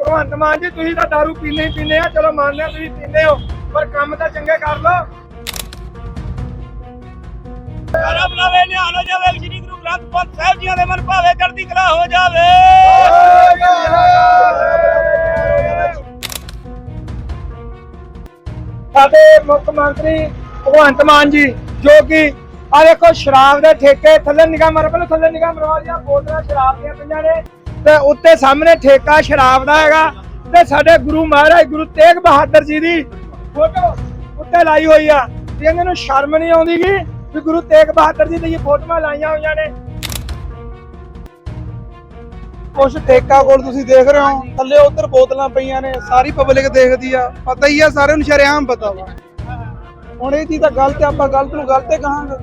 ਭਗਵੰਤ ਮਾਨ ਜੀ ਤੁਸੀਂ ਤਾਂ ਦਾਰੂ ਪੀਨੇ ਹੀ ਪੀਨੇ ਆ। ਚਲੋ ਮੰਨਦੇ ਆ ਤੁਸੀਂ ਪੀਨੇ ਹੋ। ਪਰ ਕੰਮ ਤਾਂ ਚੰਗੇ ਕਰ ਲਓ। ਰੱਬ ਲਵੇ ਨਿਹਾਲ ਹੋ ਜਾਵੇ ਸ੍ਰੀ ਗੁਰੂ ਗ੍ਰੰਥ ਪੰਥ ਸਾਹਿਬ ਜੀਆਂ ਦੇ ਮਨ ਭਾਵੇ ਚੜ੍ਹਦੀ ਕਲਾ ਹੋ ਜਾਵੇ। ਸਾਡੇ ਮੁੱਖ ਮੰਤਰੀ ਭਗਵੰਤ ਮਾਨ ਜੀ ਜੋ ਕਿ ਆ ਦੇਖੋ ਸ਼ਰਾਬ ਦੇ ਠੇਕੇ ਥੱਲੇ ਨਿਗਾਹ ਮਾਰੋ ਪਹਿਲਾਂ ਥੱਲੇ ਨਿਗਾਹ ਮਰਵਾ ਦਿਆ ਬੋਤਲਾਂ ਸ਼ਰਾਬ ਦੀਆਂ ਪਈਆਂ ਨੇ। ਤੇ ਉੱਤੇ ਸਾਹਮਣੇ ਠੇਕਾ ਸ਼ਰਾਬ ਦਾ ਹੈਗਾ ਤੇ ਸਾਡੇ ਗੁਰੂ ਮਹਾਰਾਜ ਗੁਰੂ ਤੇਗ ਬਹਾਦਰ ਜੀ ਦੀ ਫੋਟੋ ਉੱਤੇ ਲਾਈ ਹੋਈ ਆ। ਤੇ ਇਹਨਾਂ ਨੂੰ ਸ਼ਰਮ ਨਹੀਂ ਆਉਂਦੀ ਗੀ ਵੀ ਗੁਰੂ ਤੇਗ ਬਹਾਦਰ ਜੀ ਦੀਆਂ ਫੋਟੋਆਂ ਲਾਈਆਂ ਹੋਈਆਂ ਨੇ। ਕੁਛ ਠੇਕਾ ਕੋਲ ਤੁਸੀਂ ਦੇਖ ਰਹੇ ਹੋ ਥੱਲੇ ਉਧਰ ਬੋਤਲਾਂ ਪਈਆਂ ਨੇ ਸਾਰੀ ਪਬਲਿਕ ਦੇਖਦੀ ਆ ਪਤਾ ਹੀ ਆ ਸਾਰਿਆਂ ਨੂੰ ਸ਼ਰੇਆਮ ਪਤਾ ਵਾ। ਹੁਣ ਇਹ ਚੀਜ਼ ਤਾਂ ਗਲਤ ਆ ਆਪਾਂ ਗਲਤ ਨੂੰ ਗਲਤ ਹੀ ਕਹਾਂਗੇ।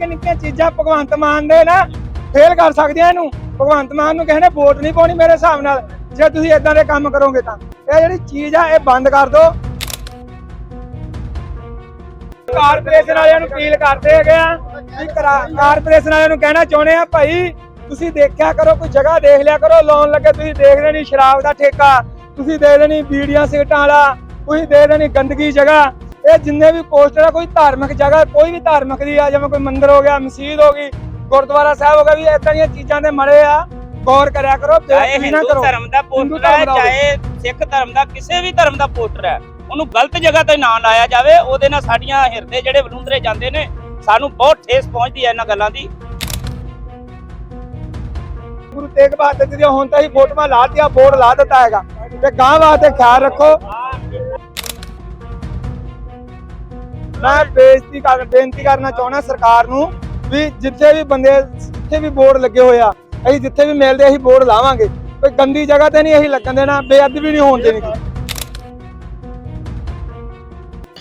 ਨਿੱਕੀਆਂ ਨਿੱਕੀਆਂ ਚੀਜ਼ਾਂ ਭਗਵੰਤ ਮਾਨ ਦੇ ਨਾ ਫੇਲ ਕਰ ਸਕਦੇ ਆ ਇਹਨੂੰ? ਭਗਵੰਤ ਮਾਨ ਨੂੰ ਕਿਸੇ ਨੇ ਵੋਟ ਨਹੀਂ ਪਾਉਣੀ ਮੇਰੇ ਹਿਸਾਬ ਨਾਲ। ਜੇ ਤੁਸੀਂ ਇਦਾਂ ਦੇ ਕੰਮ ਕਰੋਗੇ ਤਾਂ। ਇਹ ਜਿਹੜੀ ਚੀਜ਼ ਆ, ਇਹ ਬੰਦ ਕਰ ਦਿਓ। ਕਾਰਪੋਰੇਸ਼ਨ ਵਾਲਿਆਂ ਨੂੰ ਅਪੀਲ ਕਰਦੇ ਹੈਗੇ ਆ ਵੀ ਕਾਰਪੋਰੇਸ਼ਨ ਵਾਲਿਆਂ ਨੂੰ ਕਹਿਣਾ ਚਾਹੁੰਦੇ ਆ, ਭਾਈ, ਤੁਸੀਂ ਦੇਖਿਆ ਕਰੋ, ਕੋਈ ਜਗ੍ਹਾ ਦੇਖ ਲਿਆ ਕਰੋ ਲੋਨ ਲੱਗੇ ਤੁਸੀਂ ਦੇਖ ਲੈਣੀ ਸ਼ਰਾਬ ਦਾ ਠੇਕਾ, ਤੁਸੀਂ ਦੇ ਦੇਣੀ ਬੀੜੀਆਂ ਸਿਗਟਾਂ ਵਾਲਾ, ਤੁਸੀਂ ਦੇ ਦੇਣੀ ਗੰਦਗੀ ਜਗ੍ਹਾ। ਇਹ ਜਿੰਨੇ ਵੀ ਪੋਸਟਰ ਆ, ਕੋਈ ਧਾਰਮਿਕ ਜਗ੍ਹਾ, ਕੋਈ ਵੀ ਧਾਰਮਿਕ ਦੀ ਆ, ਜਿਵੇਂ ਕੋਈ ਮੰਦਿਰ ਹੋ ਗਿਆ, ਮਸਜਿਦ ਹੋ ਗਈ ਗੁਰਦੁਆਰਾ ਸਾਹਿਬ ਹੋ ਗਿਆ ਵੀ ਇਦਾਂ ਦੀਆਂ ਚੀਜ਼ਾਂ ਦੇ ਮੜੇ ਆ ਗੌਰ ਕਰਿਆ ਕਰੋ ਚਾਹੇ ਹਿੰਦੂ ਧਰਮ ਦਾ ਪੋਸਟਰ ਹੈ। ਚਾਹੇ ਸਿੱਖ ਧਰਮ ਦਾ ਕਿਸੇ ਵੀ ਧਰਮ ਦਾ ਪੋਸਟਰ ਹੈ ਉਹਨੂੰ ਗਲਤ ਜਗ੍ਹਾ ਤੇ ਨਾ ਲਾਇਆ ਜਾਵੇ ਉਹਦੇ ਨਾਲ ਸਾਡੀਆਂ ਹਿਰਦੇ ਜਿਹੜੇ ਵਲੂੰਦਰੇ ਜਾਂਦੇ ਨੇ ਸਾਨੂੰ ਬਹੁਤ ਠੇਸ ਪਹੁੰਚਦੀ ਹੈ ਇਹਨਾਂ ਗੱਲਾਂ ਦੀ। ਗੁਰੂ ਤੇਗ ਬਹਾਦਰ ਜੀ ਦੀਆਂ ਹੁਣ ਤਾਂ ਹੀ ਫੋਟੋਆਂ ਲਾਤੀਆਂ ਬੋਰਡ ਲਾ ਦਿੱਤਾ ਹੈਗਾ। ਤੇ ਗਾਂ ਵਾਸਤੇ ਖਿਆਲ ਰੱਖੋ। ਮੈਂ ਬੇਇੱਜ਼ਤੀ ਕਰ ਬੇਨਤੀ ਕਰਨਾ ਚਾਹੁੰਦਾ ਸਰਕਾਰ ਨੂੰ ਵੀ ਜਿੱਥੇ ਵੀ ਬੰਦੇ ਜਿੱਥੇ ਵੀ ਬੋਰਡ ਲੱਗੇ ਹੋਏ ਆ ਅਸੀਂ ਜਿੱਥੇ ਵੀ ਮਿਲਦੇ ਅਸੀਂ ਬੋਰਡ ਲਾਵਾਂਗੇ। ਕੋਈ ਗੰਦੀ ਜਗ੍ਹਾ ਤੇ ਨਹੀਂ ਅਸੀਂ ਲੱਗਣ ਦੇਣਾ ਬੇਅਦਬੀ ਨਹੀਂ ਹੋਣ ਦੇਣੀ।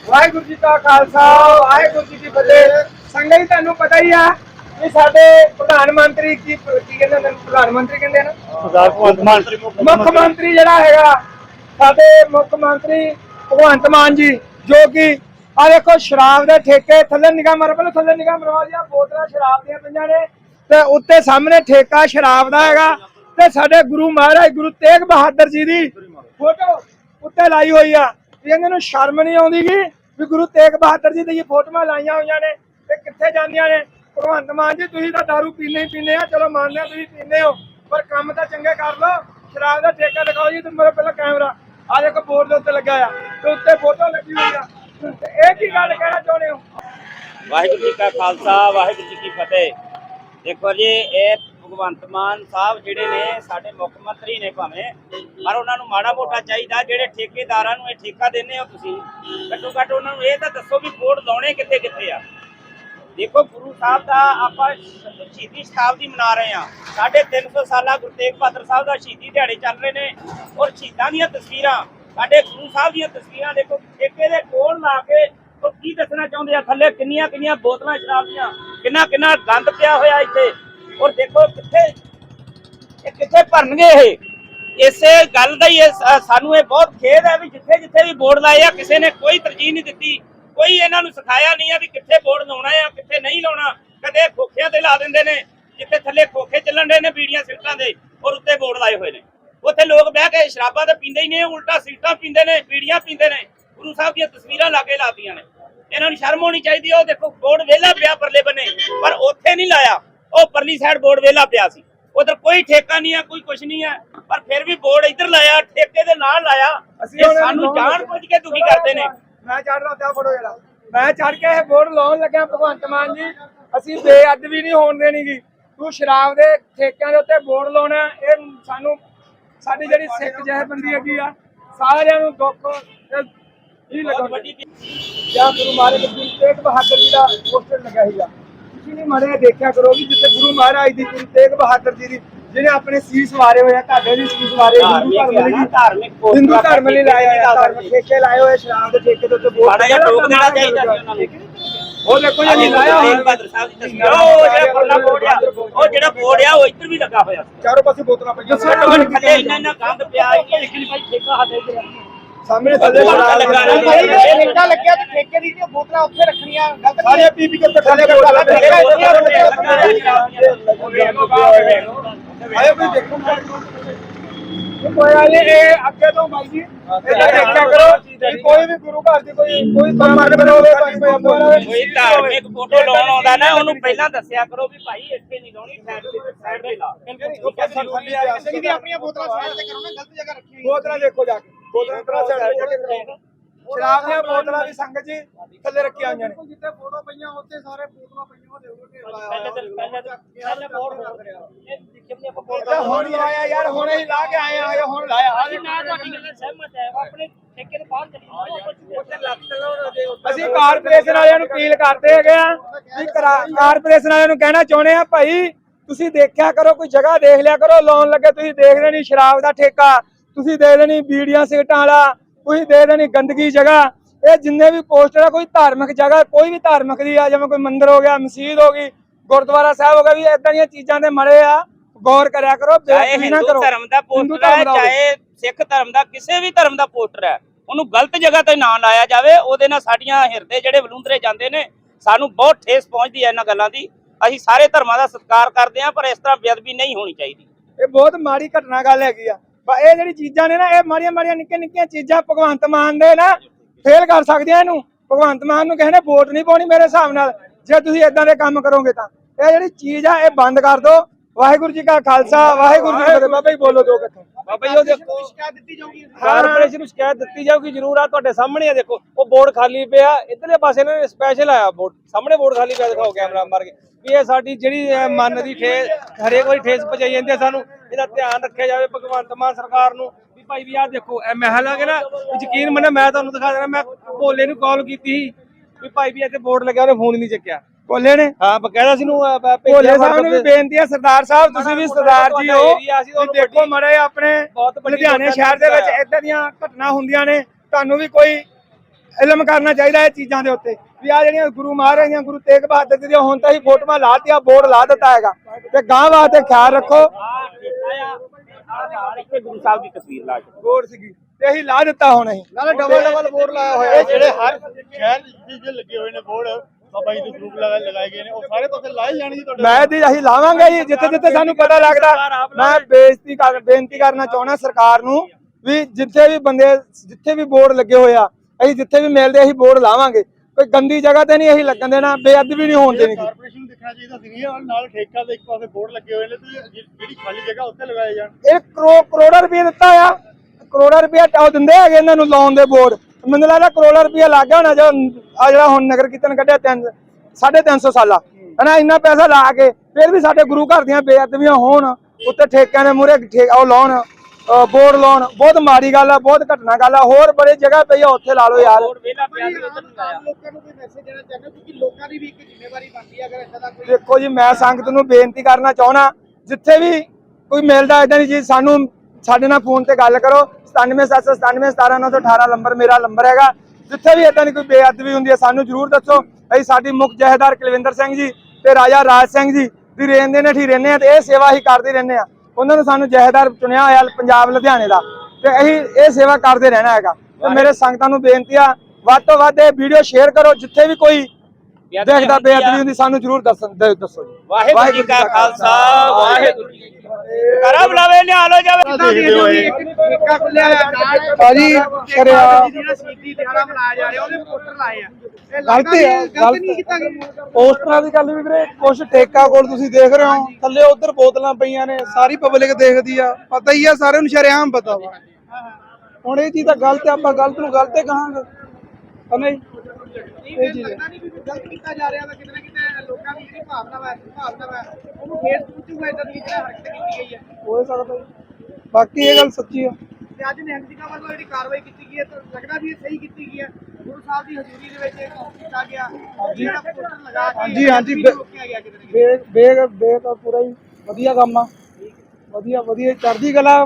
ਵਾਹਿਗੁਰੂ ਜੀ ਕਾ ਖਾਲਸਾ ਵਾਹਿਗੁਰੂ ਜੀ ਕੀ ਫਤਿਹ। ਸੰਗਤ ਜੀ ਤੁਹਾਨੂੰ ਪਤਾ ਹੀ ਆ ਕਿ ਸਾਡੇ ਪ੍ਰਧਾਨ ਮੰਤਰੀ ਕੀ ਕੀ ਕਹਿੰਦੇ ਨੇ? ਪ੍ਰਧਾਨ ਮੰਤਰੀ ਕਹਿੰਦੇ ਨੇ? ਮੁੱਖ ਮੰਤਰੀ ਜਿਹੜਾ ਹੈਗਾ ਸਾਡੇ ਮੁੱਖ ਮੰਤਰੀ ਭਗਵੰਤ ਮਾਨ ਜੀ ਜੋ ਕਿ ਆ ਦੇਖੋ ਸ਼ਰਾਬ ਦੇ ਠੇਕੇ ਥੱਲੇ ਨਿਗਾਹ ਮਾਰੋ, ਪਹਿਲਾਂ ਥੱਲੇ ਨਿਗਾਹ ਮਰਵਾ ਦਿਆ ਬੋਤਲਾਂ ਸ਼ਰਾਬ ਦੀਆਂ ਪਈਆਂ ਨੇ, ਤੇ ਉੱਤੇ ਸਾਹਮਣੇ ਠੇਕਾ ਸ਼ਰਾਬ ਦਾ ਹੈਗਾ, ਤੇ ਸਾਡੇ ਗੁਰੂ ਮਹਾਰਾਜ, ਗੁਰੂ ਤੇਗ ਬਹਾਦਰ ਜੀ ਦੀ ਫੋਟੋ ਉੱਤੇ ਲਾਈ ਹੋਈ ਆ ਇਹਨਾਂ ਨੂੰ ਸ਼ਰਮ ਨਹੀਂ ਆਉਂਦੀ ਗੀ, ਵੀ ਗੁਰੂ ਤੇਗ ਬਹਾਦਰ ਜੀ ਦੀਆਂ ਫੋਟੋਆਂ ਲਾਈਆਂ ਹੋਈਆਂ ਨੇ, ਤੇ ਕਿੱਥੇ ਜਾਂਦੀਆਂ ਨੇ? ਭਗਵੰਤ ਮਾਨ ਜੀ, ਤੁਸੀਂ ਤਾਂ ਦਾਰੂ ਪੀਨੇ ਹੀ ਪੀਨੇ ਆ, ਚਲੋ ਮੰਨਦੇ ਆ ਤੁਸੀਂ ਪੀਨੇ ਹੋ, ਪਰ ਕੰਮ ਤਾਂ ਚੰਗੇ ਕਰ ਲਓ, ਸ਼ਰਾਬ ਦਾ ਠੇਕਾ ਦਿਖਾਓ ਜੀ, ਤੇ ਮੇਰੇ ਪਹਿਲਾਂ ਕੈਮਰਾ, ਆ ਦੇਖੋ ਬੋਰਡ ਦੇ ਉੱਤੇ ਲੱਗਾ ਆ, ਤੇ ਉੱਤੇ ਫੋਟੋ ਲੱਗੀ ਹੋਈ ਆ। ਇਹ ਕੀ ਗੱਲ ਕਹਿਣਾ ਚਾਹੁੰਦੇ ਹੋ? ਵਾਹਿਗੁਰੂ ਜੀ ਕਾ ਖਾਲਸਾ, ਵਾਹਿਗੁਰੂ ਜੀ ਕੀ ਫਤਿਹ। ਦੇਖੋ ਜੀ, ਇਹ ਭਗਵੰਤ ਮਾਨ ਸਾਹਿਬ ਜਿਹੜੇ ਨੇ, ਸਾਡੇ ਮੁੱਖ ਮੰਤਰੀ ਨੇ ਭਾਵੇਂ, ਪਰ ਉਹਨਾਂ ਨੂੰ ਮਾੜਾ ਮੋਟਾ ਚਾਹੀਦਾ, ਜਿਹੜੇ ਠੇਕੇਦਾਰਾਂ ਨੂੰ ਇਹ ਠੇਕਾ ਦਿੰਦੇ ਹੋ ਤੁਸੀਂ, ਘੱਟੋ ਘੱਟ ਉਹਨਾਂ ਨੂੰ ਇਹ ਤਾਂ ਦੱਸੋ ਵੀ ਬੋਰਡ ਲਾਉਣੇ ਕਿੱਥੇ ਕਿੱਥੇ ਆ। ਦੇਖੋ, ਗੁਰੂ ਸਾਹਿਬ ਦਾ ਆਪਾਂ ਸ਼ਹੀਦੀ ਸ਼ਤਾਬਦੀ ਮਨਾ ਰਹੇ ਆ ਸਾਢੇ 300 ਸਾਲਾ ਗੁਰੂ ਤੇਗ ਬਹਾਦਰ ਸਾਹਿਬ ਦਾ ਸ਼ਹੀਦੀ ਦਿਹਾੜੇ ਚੱਲ ਰਹੇ ਨੇ, ਔਰ ਸ਼ਹੀਦਾਂ ਦੀਆਂ ਤਸਵੀਰਾਂ ਸਾਡੇ ਗੁਰੂ ਸਾਹਿਬ ਦੀਆਂ ਤਸਵੀਰਾਂ ਦੇਖੋ, ਠੇਕੇ ਦੇ ਕੋਲ ਲਾ ਕੇ ਉਹ ਕੀ ਦੱਸਣਾ ਚਾਹੁੰਦੇ ਆ? ਥੱਲੇ ਕਿੰਨੀਆਂ ਕਿੰਨੀਆਂ ਬੋਤਲਾਂ ਸ਼ਰਾਬ ਦੀਆਂ, ਕਿੰਨਾ ਕਿੰਨਾ ਗੰਦ ਪਿਆ ਹੋਇਆ ਇੱਥੇ। ਔਰ ਦੇਖੋ ਕਿੱਥੇ ਇਹ ਕਿੱਥੇ ਭਰਨਗੇ ਇਹ? ਇਸੇ ਗੱਲ ਦਾ ਹੀ ਇਹ ਸਾਨੂੰ ਇਹ ਬਹੁਤ ਖੇਦ ਹੈ ਵੀ ਜਿੱਥੇ ਜਿੱਥੇ ਵੀ ਬੋਰਡ ਲਾਏ ਆ, ਕਿਸੇ ਨੇ ਕੋਈ ਤਰਜੀਹ ਨਹੀਂ ਦਿੱਤੀ। ਕੋਈ ਇਹਨਾਂ ਨੂੰ ਸਿਖਾਇਆ ਨਹੀਂ ਆ ਵੀ ਕਿੱਥੇ ਬੋਰਡ ਲਾਉਣਾ ਆ, ਕਿੱਥੇ ਨਹੀਂ ਲਾਉਣਾ। ਕਦੇ ਖੋਖਿਆਂ ਤੇ ਲਾ ਦਿੰਦੇ ਨੇ, ਜਿੱਥੇ ਥੱਲੇ ਖੋਖੇ ਚੱਲਣ ਦੇ ਨੇ ਬੀੜੀਆਂ ਸਿਗਟਾਂ ਦੇ, ਔਰ ਉੱਤੇ ਬੋਰਡ ਲਾਏ ਹੋਏ ਨੇ। ਉੱਥੇ ਲੋਕ ਬਹਿ ਕੇ ਸ਼ਰਾਬਾਂ ਤਾਂ ਪੀਂਦੇ ਹੀ ਨੇ ਉਲਟਾ ਸਿਗਟਾਂ ਪੀਂਦੇ ਨੇ ਬੀੜੀਆਂ ਪੀਂਦੇ ਨੇ। ਗੁਰੂ ਸਾਹਿਬ ਦੀਆਂ ਤਸਵੀਰਾਂ ਲਾਗੇ ਲਾਤੀਆਂ ਨੇ। ਇਹਨਾਂ ਨੂੰ ਸ਼ਰਮ ਹੋਣੀ ਚਾਹੀਦੀ ਉਹ ਦੇਖੋ ਬੋਰਡ ਵਿਹਲਾ ਪਿਆ ਪਰਲੇ ਬੰਨੇ ਪਰ ਉੱਥੇ ਨਹੀਂ ਲਾਇਆ। ਉਹ ਪਰਲੀ ਸਾਈਡ ਬੋਰਡ ਵਿਹਲਾ ਪਿਆ ਸੀ। ਉਧਰ ਕੋਈ ਠੇਕਾ ਨਹੀਂ ਆ ਕੋਈ ਕੁਛ ਨਹੀਂ ਆ ਪਰ ਫਿਰ ਵੀ ਬੋਰਡ ਇੱਧਰ ਲਾਇਆ ਠੇਕੇ ਦੇ ਨਾਲ ਲਾਇਆ। ਅਸੀਂ ਸਾਨੂੰ ਜਾਣ ਲੱਗੇ। ਬੁੱਝ ਕੇ ਦੁਖੀ ਕਰਦੇ ਨੇ। ਮੈਂ ਚੜ ਰਿਹਾ ਤੇ ਫੋਟੋ ਜਿਹੜਾ ਮੈਂ ਚੜ ਕੇ ਇਹ ਬੋਰਡ ਲਾਉਣ ਲੱਗਿਆ ਭਗਵੰਤ ਮਾਨ ਜੀ। ਅਸੀਂ ਬੇਅਦਬੀ ਨਹੀਂ ਹੋਣ ਦੇਣੀਗੀ ਤੂੰ ਸ਼ਰਾਬ ਦੇ ਠੇਕਿਆਂ ਦੇ ਉੱਤੇ ਬੋਰਡ ਲਾਉਣਾ ਇਹ ਸਾਨੂੰ ਸਾਡੀ ਜਿਹੜੀ ਸਿੱਖ ਜਥੇਬੰਦੀ ਹੈਗੀ ਆ ਸਾਰਿਆਂ ਨੂੰ ਦੁੱਖ ਹੀ ਲੱਗਾ। ਜਾਂ ਗੁਰੂ ਮਹਾਰਾਜ ਦੇ ਤੇਗ ਬਹਾਦਰ ਜੀ ਦਾ ਪੋਸਟਰ ਲੱਗਾ ਸੀਗਾ। ਤੁਸੀਂ ਨਹੀਂ ਮੜੇ ਦੇਖਿਆ ਕਰੋ ਵੀ ਜਿੱਥੇ ਗੁਰੂ ਮਹਾਰਾਜ ਦੀ ਗੁਰੂ ਤੇਗ ਬਹਾਦਰ ਜੀ ਦੀ ਜਿਹਨੇ ਆਪਣੇ ਸੀਸ ਵਾਰੇ ਹੋਏ ਆ ਤੁਹਾਡੇ ਵੀ ਸੀਸ ਵਾਰੇ ਹਿੰਦੂ ਧਰਮ ਧਾਰਮਿਕ ਹਿੰਦੂ ਧਰਮ ਲਈ ਲਾਇਆ ਹੋਇਆ ਧਾਰਮਿਕ ਠੇਕੇ ਲਾਏ ਹੋਏ ਸ਼ਰਾਬ ਦੇ ਠੇਕੇ ਦੇ ਉੱਤੇ ਬੋਰਡ ਮਾੜਾ ਜਿਹਾ ਟੋਕ ਦੇਣਾ ਚਾਹੀਦਾ ਸੀ ਉਹਨਾਂ ਨੂੰ। ਉਹ ਦੇਖੋ ਜੀ ਹਾਂਜੀ ਲਾਇਆ ਤੇਗ ਹੋਇਆ। ਬਹਾਦਰ ਸਾਹਿਬ ਦੀ ਤਸਵੀਰ ਉਹ ਜਿਹੜਾ ਪਰਲਾ ਬੋਰਡ ਆ ਉਹ ਜਿਹੜਾ ਬੋਰਡ ਆ ਉਹ ਇੱਧਰ ਵੀ ਲੱਗਾ ਹੋਇਆ। ਚਾਰੋਂ ਪਾਸੇ ਬੋਤਲਾਂ ਪਈਆਂ। ਘੱਟੋ ਘੱਟ ਥੱਲੇ ਇੰਨਾ ਇੰਨਾ ਗੰਦ ਪਿਆ ਇਹ ਲਿਖਣੀ ਭਾਈ ਠੇਕਾ ਸਾਡੇ ਇੱਧਰ ਆ। ਸਾਹਮਣੇ ਥੱਲੇ ਬੋਤਲਾਂ ਲੱਗਾ ਸ਼ਰਾਬ ਭਾਈ, ਇਹ ਠੇਕਾ ਲੱਗਿਆ ਤੇ ਠੇਕੇ ਦੀ ਬੋਤਲਾਂ ਉੱਥੇ ਰੱਖਣੀਆਂ ਗਲਤ ਸਾਰੇ ਪੀ ਪੀ ਕੇ ਉੱਤੇ ਥੱਲੇ ਬੋਤਲਾਂ ਆਏ ਵੀ ਦੇਖੋ। ਕੋਈ ਇਹ ਅੱਗੇ ਤੋਂ ਬਾਈ ਜੀ। ਇਹ ਦੇਖਿਆ ਕਰੋ। ਕੋਈ ਵੀ ਗੁਰੂ ਘਰ ਦੀ ਕੋਈ ਕੋਈ ਸੰਮਤ ਬਣਾਵੇ ਕੋਈ ਆਪਣਾ ਕੋਈ ਧਾਰਮਿਕ ਫੋਟੋ ਲਾਉਣ ਆਉਂਦਾ ਨਾ ਉਹਨੂੰ ਪਹਿਲਾਂ ਦੱਸਿਆ ਕਰੋ ਵੀ ਭਾਈ ਇੱਥੇ ਨਹੀਂ ਲਾਉਣੀ ਸਾਈਡ ਤੇ ਸਾਈਡ ਤੇ ਲਾ। ਕਿਸੇ ਦੀ ਆਪਣੀਆਂ ਬੋਤਲਾਂ ਸਾਈਡ ਤੇ ਕਰੋ ਨਾ ਗਲਤ ਜਗ੍ਹਾ ਰੱਖੀ ਬੋਤਲਾਂ ਦੇਖੋ ਜਾ ਕੇ ਬੋਤਲਾਂ ਤਰ੍ਹਾਂ ਸਾਈਡ ਤੇ ਸ਼ਰਾਬ ਦੀਆਂ ਬੋਤਲਾਂ ਵੀ ਸੰਗਤ ਜੀ ਥੱਲੇ ਰੱਖੀਆਂ ਹੋਈਆਂ ਨੇ। ਜਿੱਥੇ ਫੋਟੋ ਪਈਆਂ ਉੱਥੇ ਸਾਰੇ ਬੋਤਲਾਂ ਪਈਆਂ ਉਹ ਦੇਖੋ ਕਿ ਹੁਣ ਲਾਇਆ ਯਾਰ ਹੁਣ ਹੀ ਲਾ ਕੇ ਆਏ ਆ ਹੁਣ ਲਾਇਆ। ਹਾਲੇ ਅਸੀਂ ਕਾਰਪੋਰੇਸ਼ਨ ਵਾਲਿਆਂ ਨੂੰ ਅਪੀਲ ਕਰਦੇ ਹੈਗੇ ਆ ਵੀ ਕਰਾ- ਕਾਰਪੋਰੇਸ਼ਨ ਵਾਲਿਆਂ ਨੂੰ ਕਹਿਣਾ ਚਾਹੁੰਦੇ ਆ ਭਾਈ ਤੁਸੀਂ ਦੇਖਿਆ ਕਰੋ ਕੋਈ ਜਗ੍ਹਾ ਦੇਖ ਲਿਆ ਕਰੋ ਲਾਉਣ ਲੱਗੇ ਤੁਸੀਂ ਦੇਖ ਲੈਣੀ ਸ਼ਰਾਬ ਦਾ ਠੇਕਾ ਤੁਸੀਂ ਦੇ ਦੇਣੀ ਬੀੜੀਆਂ ਸਿਗਟਾਂ ਵਾਲਾ ਕੋਈ ਦੇ ਦੇਣੀ ਗੰਦਗੀ ਜਗ੍ਹਾ। ਇਹ ਜਿੰਨੇ ਵੀ ਪੋਸਟਰ ਆ ਕੋਈ ਧਾਰਮਿਕ ਜਗ੍ਹਾ ਕੋਈ ਵੀ ਧਾਰਮਿਕ ਦੀ ਆ ਜਿਵੇਂ ਕੋਈ ਮੰਦਿਰ ਹੋ ਗਿਆ ਮਸਜਿਦ ਹੋ ਗਈ ਗੁਰਦੁਆਰਾ ਸਾਹਿਬ ਹੋ ਗਿਆ ਵੀ ਇਦਾਂ ਦੀਆਂ ਚੀਜ਼ਾਂ ਦੇ ਮੜੇ ਆ ਗੌਰ ਕਰਿਆ ਕਰੋ ਚਾਹੇ ਹਿੰਦੂ ਕਰੋ ਧਰਮ ਦਾ ਪੋਸਟਰ ਹੈ। ਚਾਹੇ ਸਿੱਖ ਧਰਮ ਦਾ ਕਿਸੇ ਵੀ ਧਰਮ ਦਾ ਪੋਸਟਰ ਹੈ ਉਹਨੂੰ ਗਲਤ ਜਗ੍ਹਾ ਤੇ ਨਾ ਲਾਇਆ ਜਾਵੇ ਉਹਦੇ ਨਾਲ ਸਾਡੀਆਂ ਹਿਰਦੇ ਜਿਹੜੇ ਵਲੂੰਦਰੇ ਜਾਂਦੇ ਨੇ ਸਾਨੂੰ ਬਹੁਤ ਠੇਸ ਪਹੁੰਚਦੀ ਹੈ ਇਹਨਾਂ ਗੱਲਾਂ ਦੀ। ਅਸੀਂ ਸਾਰੇ ਧਰਮਾਂ ਦਾ ਸਤਿਕਾਰ ਕਰਦੇ ਹਾਂ ਪਰ ਇਸ ਤਰ੍ਹਾਂ ਬੇਅਦਬੀ ਨਹੀਂ ਹੋਣੀ ਚਾਹੀਦੀ। ਇਹ ਬਹੁਤ ਮਾੜੀ ਘਟਨਾ ਗੱਲ ਹੈਗੀ ਆ। ਇਹ ਜਿਹੜੀ ਚੀਜ਼ਾਂ ਨੇ ਨਾ, ਇਹ ਮਾੜੀਆਂ ਮਾੜੀਆਂ ਨਿੱਕੀਆਂ ਨਿੱਕੀਆਂ ਚੀਜ਼ਾਂ ਭਗਵੰਤ ਮਾਨ ਦੇ ਨਾ ਫੇਲ ਕਰ ਸਕਦੀਆਂ ਇਹਨੂੰ। ਭਗਵੰਤ ਮਾਨ ਨੂੰ ਕਿਸੇ ਨੇ ਵੋਟ ਨਹੀਂ ਪਾਉਣੀ ਮੇਰੇ ਹਿਸਾਬ ਨਾਲ। ਜੇ ਤੁਸੀਂ ਇਦਾਂ ਦੇ ਕੰਮ ਕਰੋਗੇ ਤਾਂ। ਇਹ ਜਿਹੜੀ ਚੀਜ਼ ਆ, ਇਹ ਬੰਦ ਕਰ ਦਿਓ। ਵਾਹਿਗੁਰੂ ਜੀ ਕਾ ਖਾਲਸਾ ਵਾਹਿਗੁਰੂ ਜੀ ਕੀ ਫਤਿਹ। ਬਾਬਾ ਜੀ ਬੋਲੋ ਦੋ ਇਕੱਠੇ ਬਾਬਾ ਜੀ ਉਹ ਦੇਖੋ। ਸ਼ਿਕਾਇਤ ਦਿੱਤੀ ਜਾਊਗੀ? ਕਾਰਪੋਰੇਸ਼ਨ ਨੂੰ ਸ਼ਿਕਾਇਤ ਦਿੱਤੀ ਜਾਊਗੀ ਜ਼ਰੂਰ ਆ ਤੁਹਾਡੇ ਸਾਹਮਣੇ ਆ ਦੇਖੋ ਉਹ ਬੋਰਡ ਖਾਲੀ ਪਿਆ। ਇਧਰਲੇ ਪਾਸੇ ਇਹਨਾਂ ਨੇ ਸਪੈਸ਼ਲ ਆਇਆ ਬੋਰਡ। ਸਾਹਮਣੇ ਬੋਰਡ ਖਾਲੀ ਪਿਆ ਦਿਖਾਓ ਕੈਮਰਾ ਮਾਰ ਕੇ। ਵੀ ਇਹ ਸਾਡੀ ਜਿਹੜੀ ਮਨ ਦੀ ਠੇਸ ਹਰੇਕ ਵਾਰੀ ਠੇਸ ਪਜਾਈ ਜਾਂਦੀ ਹੈ ਸਾਨੂੰ। ਇਹਦਾ ਧਿਆਨ ਰੱਖਿਆ ਜਾਵੇ ਭਗਵੰਤ ਮਾਨ ਸਰਕਾਰ ਨੂੰ। ਵੀ ਭਾਈ ਵੀ ਆਹ ਦੇਖੋ ਇਹ ਮਹਿਲ ਹੈਗਾ ਨਾ ਯਕੀਨ ਮੰਨੋ ਮੈਂ ਤੁਹਾਨੂੰ ਦਿਖਾ ਦੇਣਾ ਮੈਂ ਭੋਲੇ ਨੂੰ ਕਾਲ ਕੀਤੀ ਸੀ। ਵੀ ਭਾਈ ਵੀ ਇੱਥੇ ਬੋਰਡ ਲੱਗਿਆ ਉਹਨੇ ਫੋਨ ਹੀ ਨਹੀਂ ਚੱਕਿਆ। ਬੋਲੇ ਨੇ। ਹਾਂ ਬਕਾਇਦਾ ਸੀ ਨੂੰ ਭੋਲੇ ਸਾਹਿਬ ਨੂੰ ਵੀ। ਬੇਨਤੀ ਹੈ ਸਰਦਾਰ ਸਾਹਿਬ ਤੁਸੀਂ ਵੀ ਸਰਦਾਰ ਜੀ ਹੋ। ਦੇਖੋ ਮੜੇ ਆਪਣੇ ਲੁਧਿਆਣੇ ਸ਼ਹਿਰ ਦੇ ਵਿੱਚ ਇਦਾਂ ਦੀਆਂ ਘਟਨਾ ਹੁੰਦੀਆਂ ਨੇ ਤੁਹਾਨੂੰ ਵੀ ਕੋਈ ਇਲਮ ਕਰਨਾ ਚਾਹੀਦਾ ਇਹ ਚੀਜ਼ਾਂ ਦੇ ਉੱਤੇ। ਵੀ ਆ ਜਿਹੜੀਆਂ ਗੁਰੂ ਮਹਾਰਾਜ ਦੀਆਂ ਗੁਰੂ ਤੇਗ ਬਹਾਦਰ ਜੀ ਦੀਆਂ ਹੁਣ ਤਾਂ ਹੀ ਫੋਟੋਆਂ ਲਾਤੀਆਂ ਬੋਰਡ ਲਾ ਦਿੱਤਾ ਹੈਗਾ। ਤੇ ਗਾਂ ਵਾਸਤੇ ਖਿਆਲ ਰੱਖੋ। ਗੁਰੂ ਸਾਹਿਬ ਦੀ ਤਸਵੀਰ ਲਾ ਕੇ ਬੋਰਡ ਸੀਗੀ। ਤੇ ਅਸੀਂ ਲਾ ਦਿੱਤਾ ਹੁਣ ਅਸੀਂ। ਨਾਲੇ ਡਬਲ ਡਬਲ ਬੋਰਡ ਲਾਇਆ ਹੋਇਆ। ਇਹ ਜਿਹੜੇ ਹਰ ਸ਼ਹਿਰ ਵਿੱਚ ਲੱਗੇ ਹੋਏ ਨੇ ਬੋਰਡ ਬਾਬਾ ਜੀ ਦੇ ਗਰੁੱਪ ਲਗਾ ਲਗਾਏ ਗਏ ਨੇ। ਉਹ ਸਾਰੇ ਪਾਸੇ ਲਾਏ ਜਾਣਗੇ ਤੁਹਾਡੇ ਮੈਂ ਅਸੀਂ ਲਾਵਾਂਗੇ ਜੀ ਜਿੱਥੇ ਜਿੱਥੇ ਸਾਨੂੰ ਪਤਾ ਲੱਗਦਾ ਮੈਂ ਬੇਇੱਜ਼ਤੀ ਕਰ ਬੇਨਤੀ ਕਰਨਾ ਚਾਹੁੰਦਾ ਸਰਕਾਰ ਨੂੰ ਵੀ ਜਿੱਥੇ ਵੀ ਬੰਦੇ ਜਿੱਥੇ ਵੀ ਬੋਰਡ ਲੱਗੇ ਹੋਏ ਆ ਅਸੀਂ ਜਿੱਥੇ ਵੀ ਮਿਲਦੇ ਅਸੀਂ ਬੋਰਡ ਲਾਵਾਂਗੇ। ਕੋਈ ਗੰਦੀ ਜਗ੍ਹਾ ਤੇ ਨਹੀਂ ਅਸੀਂ ਲੱਗਣ ਦੇਣਾ ਬੇਅਦਬੀ ਨਹੀਂ ਹੋਣ ਦੇਣੀ। ਕਾਰਪੋਰੇਸ਼ਨ ਨੂੰ ਦੇਖਣਾ ਚਾਹੀਦਾ ਸੀ ਨਾਲ ਨਾਲ ਠੇਕਾ ਦੇ ਇੱਕ ਪਾਸੇ ਬੋਰਡ ਲੱਗੇ ਹੋਏ ਨੇ ਤੇ ਜਿ- ਜਿਹੜੀ ਖਾਲੀ ਜਗ੍ਹਾ ਉੱਥੇ ਲਗਾਏ ਜਾਣ। ਇਹ ਕਰੋ ਕਰੋੜਾ ਰੁਪਏ ਦਿੱਤਾ ਆ। ਕਰੋੜਾ ਰੁਪਏ ਦਿੰਦੇ ਹੈਗੇ ਇਹਨਾਂ ਨੂੰ ਲਾਉਣ ਦੇ ਬੋਰਡ। ਮੈਨੂੰ ਲੱਗਦਾ ਕਰੋੜਾ ਰੁਪਏ ਲੱਗ ਗਿਆ ਹੋਣਾ ਜੋ ਆ ਜਿਹੜਾ ਹੁਣ ਨਗਰ ਕੀਰਤਨ ਕੱਢਿਆ ਤਿੰਨ ਸਾਢੇ ਤਿੰਨ ਸੌ ਸਾਲਾ। ਹਨਾ ਇੰਨਾ ਪੈਸਾ ਲਾ ਕੇ ਫਿਰ ਵੀ ਸਾਡੇ ਗੁਰੂ ਘਰ ਦੀਆਂ ਬੇਅਦਬੀਆਂ ਹੋਣ ਉੱਤੇ ਠੇਕਿਆਂ ਦੇ ਮੂਹਰੇ ਠੇ ਉਹ ਲਾਉਣ ਬੋਰਡ ਲਾਉਣ ਬਹੁਤ ਮਾੜੀ ਗੱਲ ਆ ਬਹੁਤ ਘਟਨਾ ਗੱਲ ਆ ਹੋਰ ਬੜੇ ਜਗ੍ਹਾ ਪਈ ਆ ਉੱਥੇ ਲਾ ਲਓ ਯਾਰ। ਦੇਖੋ ਜੀ ਮੈਂ ਸੰਗਤ ਨੂੰ ਬੇਨਤੀ ਕਰਨਾ ਚਾਹਣਾ ਜਿੱਥੇ ਵੀ ਕੋਈ ਮਿਲਦਾ ਇਦਾਂ ਦੀ ਚੀਜ਼ ਸਾਨੂੰ ਸਾਡੇ ਨਾਲ ਫੋਨ ਤੇ ਗੱਲ ਕਰੋ। 9779717918 ਨੰਬਰ ਮੇਰਾ ਨੰਬਰ ਹੈਗਾ ਜਿੱਥੇ ਵੀ ਇਦਾਂ ਦੀ ਕੋਈ ਬੇਅਦਬੀ ਹੁੰਦੀ ਹੈ, ਸਾਨੂੰ ਜਰੂਰ ਦੱਸੋ। ਅਸੀਂ ਸਾਡੀ ਮੁੱਖ ਜਹੇਦਾਰ ਕੁਲਵਿੰਦਰ ਸਿੰਘ ਜੀ ਤੇ ਰਾਜਾ ਰਾਜ ਸਿੰਘ ਜੀ ਦੀ ਰੇਨ ਦੇ ਨਠੀ ਰਹਿੰਦੇ ਆ ਤੇ ਇਹ ਸੇਵਾ ਹੀ ਕਰਦੇ ਰਹਿੰਦੇ ਆ। ਉਹਨਾਂ ਨੂੰ ਸਾਨੂੰ ਜਹੇਦਾਰ ਚੁਣਿਆ ਹੋਇਆ ਪੰਜਾਬ ਲੁਧਿਆਣੇ ਦਾ। ਤੇ ਅਸੀਂ ਇਹ ਸੇਵਾ ਕਰਦੇ ਰਹਿਣਾ ਹੈਗਾ। ਤੇ ਮੇਰੇ ਸੰਗਤਾਂ ਨੂੰ ਬੇਨਤੀ ਆ, ਵੱਧ ਤੋਂ ਵੱਧ ਇਹ ਵੀਡੀਓ ਸ਼ੇਅਰ ਕਰੋ, ਜਿੱਥੇ ਵੀ ਕੋਈ ਦੇਖਦਾ ਬੇਅਦਬੀ ਹੁੰਦੀ ਸਾਨੂੰ ਜਰੂਰ ਦੱਸੋ ਜੀ। ਵਾਹਿਗੁਰੂ ਜੀ ਕਾ ਖਾਲਸਾ ਵਾਹਿਗੁਰੂ ਜੀ ਕੀ ਫਤਿਹ। ਕਰਾ ਬੁਲਾਵੇ ਨਿਹਾਲੋ ਜਾਵੇ। ਹੋਇਆ ਨਾਲ ਭਾਜੀ ਸ਼ਰਿਆ। ਜਿਹੜਾ ਸ਼ਹੀਦੀ ਦਿਹਾੜਾ ਮਨਾਇਆ ਜਾ ਰਿਹਾ ਉਹਦੇ ਪੋਸਟਰ ਲਾਏ ਆ। ਇਹ ਗਲਤੀ ਆ ਗਲਤ ਨਹੀਂ ਕੀਤਾ ਗਿਆ। ਪੋਸਟਰਾਂ ਦੀ ਗੱਲ ਵੀ ਵੀਰੇ ਕੁਝ ਠੇਕਾ ਕੋਲ ਤੁਸੀਂ ਦੇਖ ਰਹੇ ਹੋ ਥੱਲੇ ਉਧਰ ਬੋਤਲਾਂ ਪਈਆਂ ਨੇ ਸਾਰੀ ਪਬਲਿਕ ਦੇਖਦੀ ਆ। ਪਤਾ ਹੀ ਆ ਸਾਰਿਆਂ ਨੂੰ ਸ਼ਰੇਆਮ ਪਤਾ ਵਾ। ਹੁਣ ਇਹ ਚੀਜ਼ ਤਾਂ ਗਲਤ ਆ ਆਪਾਂ ਗਲਤ ਨੂੰ ਗਲਤੇ ਕਹਾਂਗੇ। ਹਨੇ ਇਹ ਚੀਜ਼ ਹੈ। ਲੱਗਦਾ ਨਹੀਂ ਵੀ ਗਲਤ ਕੀਤਾ ਜਾ ਰਿਹਾ ਵਾ ਕਿਤੇ ਨਾ ਕਿਤੇ ਲੋਕਾਂ ਦੀ ਜਿਹੜੀ ਭਾਵਨਾ ਵਾ ਭਾਵਨਾ ਵਾ ਉਹਨੂੰ ਫੇਸ ਪੁੱਛੂਗਾ ਇਦਾਂ ਦੀ ਜਿਹੜਾ ਹਰਕਤ ਕੀਤੀ ਗਈ ਹੈ। ਹੋ ਸਕਦਾ ਜੀ। ਬਾਕੀ ਇਹ ਗੱਲ ਸੱਚੀ ਆ। ਤੇ ਅੱਜ ਨਿਹੰਗ ਸਿੰਘਾਂ ਵੱਲੋਂ ਜਿਹੜੀ ਕਾਰਵਾਈ ਕੀਤੀ ਗਈ ਹੈ ਤਾਂ ਲੱਗਦਾ ਵੀ ਇਹ ਸਹੀ ਕੀਤੀ ਗਈ ਹੈ। ਗੁਰੂ ਸਾਹਿਬ ਦੀ ਹਜ਼ੂਰੀ ਦੇ ਵਿੱਚ ਇਹ ਕੰਮ ਕੀਤਾ ਗਿਆ। ਜਿਹੜਾ ਪੋਸਟਰ ਲਗਾ ਕੇ ਹਾਂਜੀ, ਹਾਂਜੀ, ਵੀ ਰੋਕਿਆ ਗਿਆ ਕਿਤੇ ਨਾ ਕਿਤੇ। ਬੇਗ ਬੇਗ ਬੇਗ ਤਾਂ ਪੂਰਾ ਹੀ ਵਧੀਆ ਕੰਮ ਆ। ਵਧੀਆ ਵਧੀਆ ਚੜ੍ਹਦੀ ਕਲਾ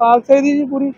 ਖਾਲਸੇ ਦੀ ਜੀ ਪੂਰੀ।